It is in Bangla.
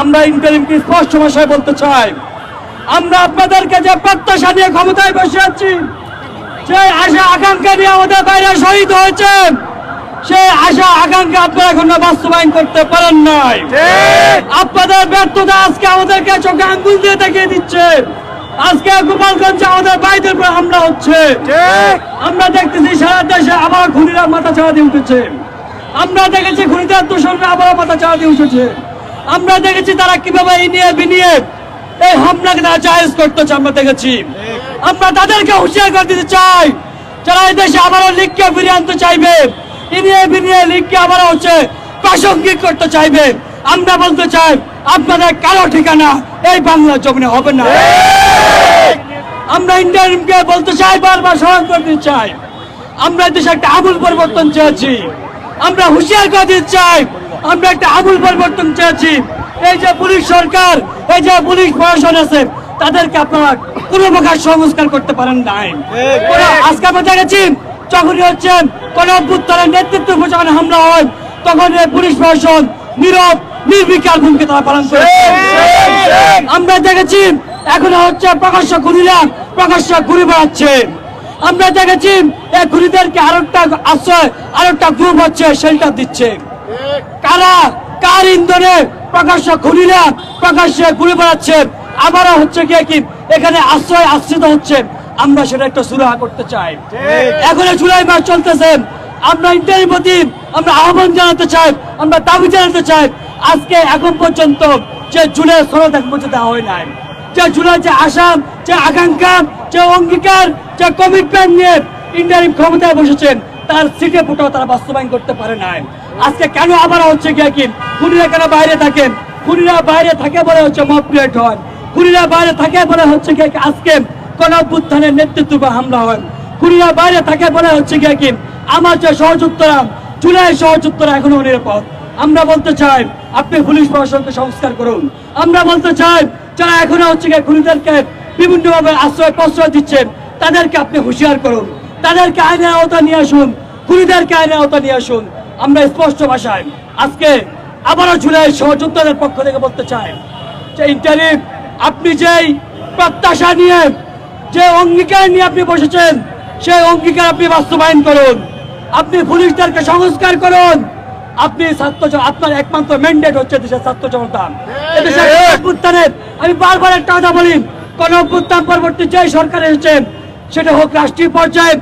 আমরা ইন্টারিমকে স্পষ্ট ভাষায় বলতে চাই। আমরা আপনাদেরকে যে প্রত্যাশা নিয়ে ক্ষমতায় বসে আছি সেই আশা আকাঙ্ক্ষা নিয়ে আমাদের বাইরে শহীদ হয়েছে সেই আশা আকাঙ্ক্ষা আপনারা এখনও বাস্তবায়ন করতে পারেন নাই। আপনাদের ব্যর্থতা আজকে আমাদেরকে চোখে আঙ্গুল দিয়ে দেখিয়ে দিচ্ছে। আজকে গোপালগঞ্জে আমাদের বাইদের উপর হামলা হচ্ছে। আমরা দেখতেছি সারা দেশে আবার খুনিরা মাথা ছাড়া দিয়ে উঠেছে। আমরা দেখেছি খুনিদের দূষণরা আবার মাথা ছাড়া দিয়ে উঠেছে। আমরা দেখেছি তারা কীভাবে ইনিয়ে বিনিয়ে এই হামলাকে তারা জায়েজ করতেছে, আমরা দেখেছি। আমরা তাদেরকে হুঁশিয়ার করে দিতে চাই। যারা এই দেশে আবারও লিগকে ফিরিয়ে আনতে চাইবে, ইনিয়ে বিনিয়ে লিগকে আবারও হচ্ছে প্রাসঙ্গিক করতে চাইবে। আমরা বলতে চাই, আপনাদের কারও ঠিকানা এই বাংলা জমিনে হবে না। আমরা ইন্ডিয়ানকে বলতে চাই, বারবার স্মরণ দিতে চাই। আমরা দেশে একটা আমূল পরিবর্তন চেয়েছি। আমরা হুঁশিয়ার করে দিতে চাই, আমরা একটা আমূল পরিবর্তন চেয়েছি। এই যে পুলিশ সরকার, এই যে পুলিশ প্রশাসন আছে, তাদেরকে আপনারা কোনো প্রকার সংস্কার করতে পারেন নাই। আজকে আমরা দেখেছি যখনই হচ্ছে কোন অভ্যুত্থানের নেতৃত্ব যখন হামলা হয়, তখন পুলিশ প্রশাসন নীরব, নির্বিকার ভূমিকা তারা পালন করে। আমরা দেখেছি, এখন হচ্ছে প্রকাশ্য খুনিরা প্রকাশ্য ঘুরে বেড়াচ্ছে। আমরা দেখেছি, এই খুনিদেরকে আরেকটা আশ্রয় আরেকটা গ্রুপ হচ্ছে শেল্টার দিচ্ছে। কারা, কার ইন্ধনে প্রকাশ্য খুনিরা প্রকাশ্যে ঘুরে বেড়াচ্ছে। আবারও হচ্ছে কি কি? এখানে আশ্রয় আশ্রিত হচ্ছে। আমরা সেটা একটা সুরাহা করতে চাই। এখন জুলাই মাস চলতেছে। আমরা ইন্টারের প্রতি আমরা আহ্বান জানাতে চাই আমরা দাবি জানাতে চাই আজকে এখন পর্যন্ত যে জুলাই সনদ এখন পর্যন্ত দেওয়া হয় নাই। যে জুলাই যে আসাম যে আকাঙ্ক্ষা যে অঙ্গীকার যে কমিটমেন্ট নিয়ে ইন্টারিম ক্ষমতায় বসেছেন তার সিটে ফুটাও তারা বাস্তবায়ন করতে পারে নাই। আজকে কেন আবার হচ্ছে গিয়ে খুনিরা কেন বাইরে থাকেন? খুনিরা বাইরে থাকে বলে হচ্ছে মব ক্রিয়েট হয় খুনিরা বাইরে থাকে বলে হচ্ছে গিয়ে আজকে কোন অভ্যুত্থানের নেতৃত্ব বা হামলা হয় খুনিরা বাইরে থাকে বলে হচ্ছে গিয়ে কি আমার যে সহযুক্তরা জুলাই সহযুক্তরা এখনও নিরাপদ। আমরা বলতে চাই, আপনি পুলিশ প্রশাসনকে সংস্কার করুন। আমরা বলতে চাই, যারা এখনও হচ্ছে গিয়ে খুনিদেরকে বিভিন্নভাবে আশ্রয় প্রশ্রয় দিচ্ছেন, তাদেরকে আপনি হুঁশিয়ার করুন। তাদেরকে আইনের আওতা নিয়ে আসুন। খুনিদেরকে আইনের আওতা নিয়ে আসুন। আমরা স্পষ্ট ভাষায় আজকে আবারও জুলাই সহযোদ্ধাদের পক্ষ থেকে বলতে চাই যে ইন্টারিম আপনি যেই প্রত্যাশা নিয়ে যে অঙ্গীকার নিয়ে আপনি বসেছেন সেই অঙ্গীকার আপনি বাস্তবায়ন করুন। আপনি পুলিশদেরকে সংস্কার করুন। আপনি ছাত্র আপনার একমাত্র ম্যান্ডেট হচ্ছে দেশের ছাত্র জনতা। এদেশের অভ্যুত্থানের আমি বারবার একটা কথা বলি কোন অভ্যুত্থান পরবর্তী যে সরকার এসেছে সেটা হোক রাষ্ট্রীয় পর্যায়ে